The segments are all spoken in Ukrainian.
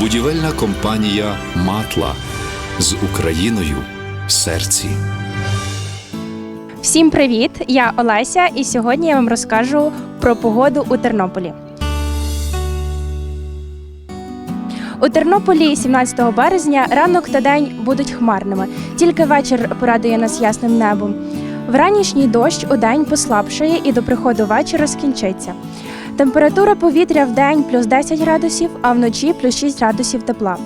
Будівельна компанія Матла з Україною в серці. Всім привіт! Я Олеся, і сьогодні я вам розкажу про погоду у Тернополі. У Тернополі 17 березня ранок та день будуть хмарними, тільки вечір порадує нас ясним небом. Вранішній дощ у день послабшає і до приходу вечора скінчиться. Температура повітря в день плюс 10 градусів, а вночі плюс 6 градусів тепла.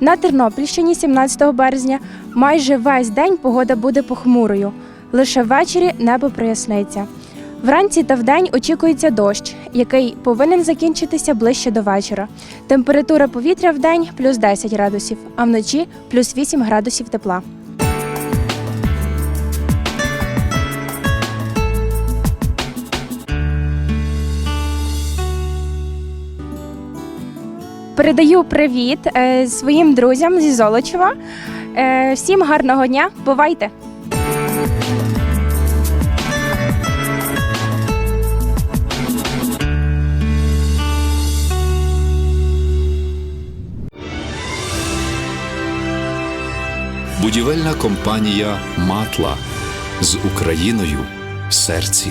На Тернопільщині 17 березня майже весь день погода буде похмурою. Лише ввечері небо проясниться. Вранці та вдень очікується дощ, який повинен закінчитися ближче до вечора. Температура повітря вдень плюс 10 градусів, а вночі плюс 8 градусів тепла. Передаю привіт е, своїм друзям зі Золочева. Е, всім гарного дня, бувайте! Будівельна компанія Матла з Україною в серці.